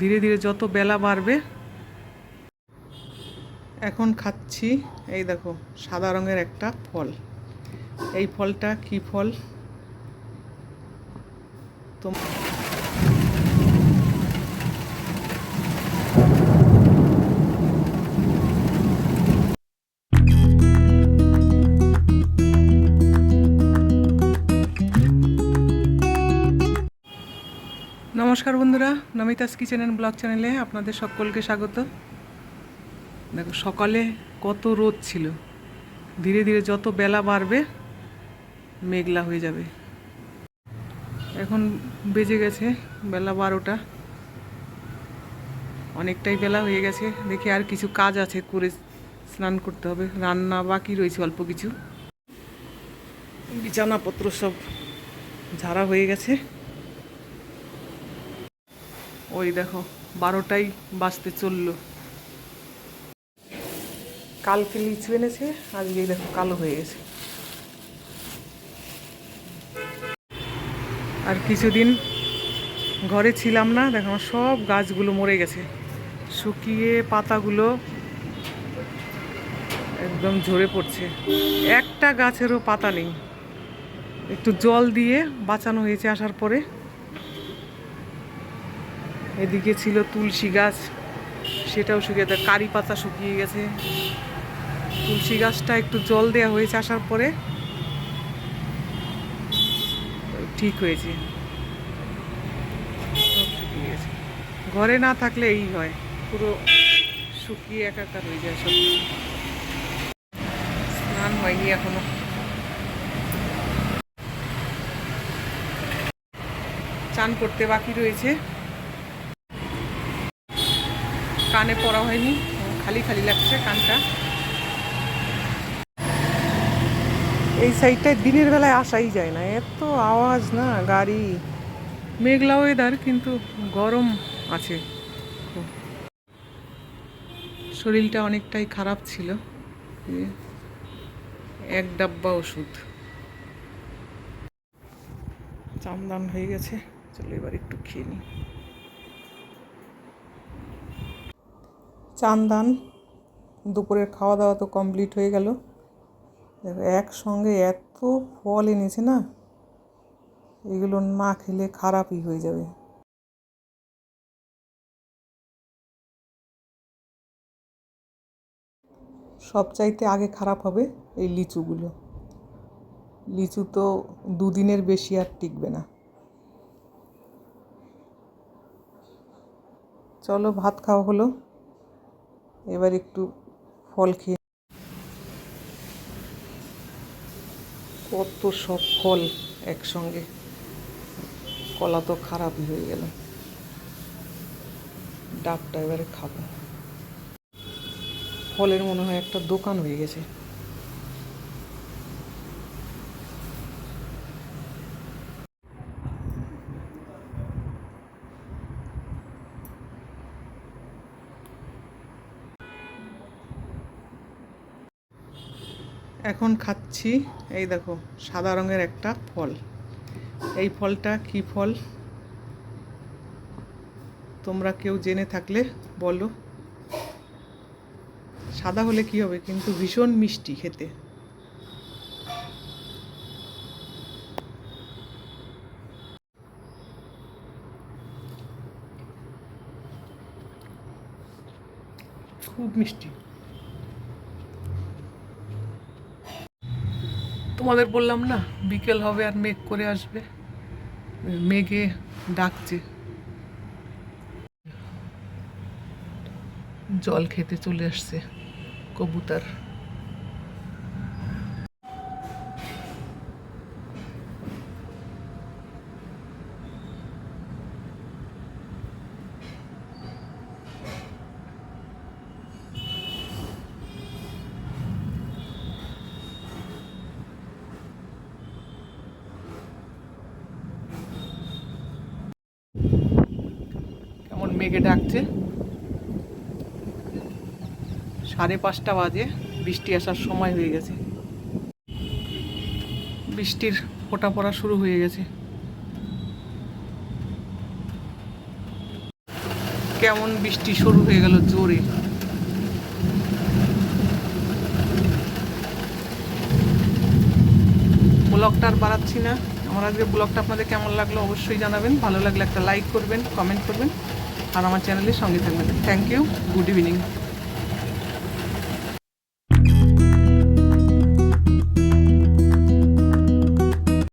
ধীরে ধীরে যত বেলা বাড়বে, এখন খাচ্ছি এই দেখো, সাদা রঙের একটা ফল। এই ফলটা কি ফল? তো নমস্কার বন্ধুরা, নমিতাস কিচেন অ্যান্ড ব্লগ চ্যানেলে আপনাদের সকলকে স্বাগত। দেখো, সকালে কত রোদ ছিল। ধীরে ধীরে যত বেলা বাড়বে, মেঘলা হয়ে যাবে। এখন বেজে গেছে বেলা বারোটা। অনেকটাই বেলা হয়ে গেছে। দেখি আর কিছু কাজ আছে, করে স্নান করতে হবে। রান্না বাকি রয়েছে অল্প কিছু। বিছানাপত্র সব ঝাড়া হয়ে গেছে। ওই দেখো বারোটাই বাঁচতে চলল। কালকে লিচু এনেছে, আজকে দেখো কালো হয়ে গেছে। আর কিছুদিন ঘরে ছিলাম না, দেখো আমার সব গাছগুলো মরে গেছে। শুকিয়ে পাতাগুলো একদম ঝরে পড়ছে। একটা গাছেরও পাতা নেই। একটু জল দিয়ে বাঁচানো হয়েছে আসার পরে। এদিকে ছিল তুলসী গাছ, সেটাও শুকিয়ে দেয় কারি পাতা শুকিয়ে গেছে। তুলসী গাছটা একটু জল দেওয়া হয়েছে আসার পরে। ঠিক হয়েছে। ঘরে না থাকলে এই হয়। পুরো শুকিয়ে একাকার হয়ে যায় সব। স্নান হয়নি এখনও। চান করতে বাকি রয়েছে। কানে পড়া হয়নি খালি খালি লাগছে কানটা। এই সাইডটায় দিনের বেলায় আসাই যায় না এত আওয়াজ না গাড়ি। মেঘলা ওয়েদার কিন্তু গরম আছে। শরীরটা অনেকটাই খারাপ ছিল। এক ডাব্বা ওষুধ। চামদান হয়ে গেছে চলো এবার একটু খেয়ে নিই। চান দান দুপুরের খাওয়া দাওয়া তো কমপ্লিট হয়ে গেল। একসঙ্গে এত ফল এনেছে না, এগুলো না খেলে খারাপই হয়ে যাবে। সবচাইতে আগে খারাপ হবে এই লিচুগুলো। লিচু তো দুদিনের বেশি আর টিকবে না। চলো, ভাত খাওয়া হলো। এবার একটু ফল খেয়ে কত সব ফল একসঙ্গে। কলা তো খারাপই হয়ে গেল। ডাবটা এবারে খাব। ফলের মনে হয় একটা দোকান হয়ে গেছে। এখন খাচ্ছি, এই দেখো, সাদা রঙের একটা ফল। এই ফলটা কি ফল? তোমরা কেউ জেনে থাকলে বলো। সাদা হলে কি হবে? কিন্তু ভীষণ মিষ্টি খেতে। খুব মিষ্টি। তোমাদের বললাম না, বিকেল হবে আর মেঘ করে আসবে। মেঘে ডাকছে। জল খেতে চলে আসছে কবুতর কেমন মেঘে ডাকছে। সাড়ে পাঁচটা বাজে, বৃষ্টি আসার সময় হয়ে গেছে। বৃষ্টির ফোঁটা পড়া শুরু হয়ে গেছে। কেমন বৃষ্টি শুরু হয়ে গেল জোরে। ব্লগটা আর বাড়াচ্ছি না। আমার আজকে ব্লগটা আপনাদের কেমন লাগল অবশ্যই জানাবেন। ভালো লাগলে একটা লাইক করবেন কমেন্ট করবেন। আর আমার চ্যানেলের সঙ্গে থাকবেন। Thank you good evening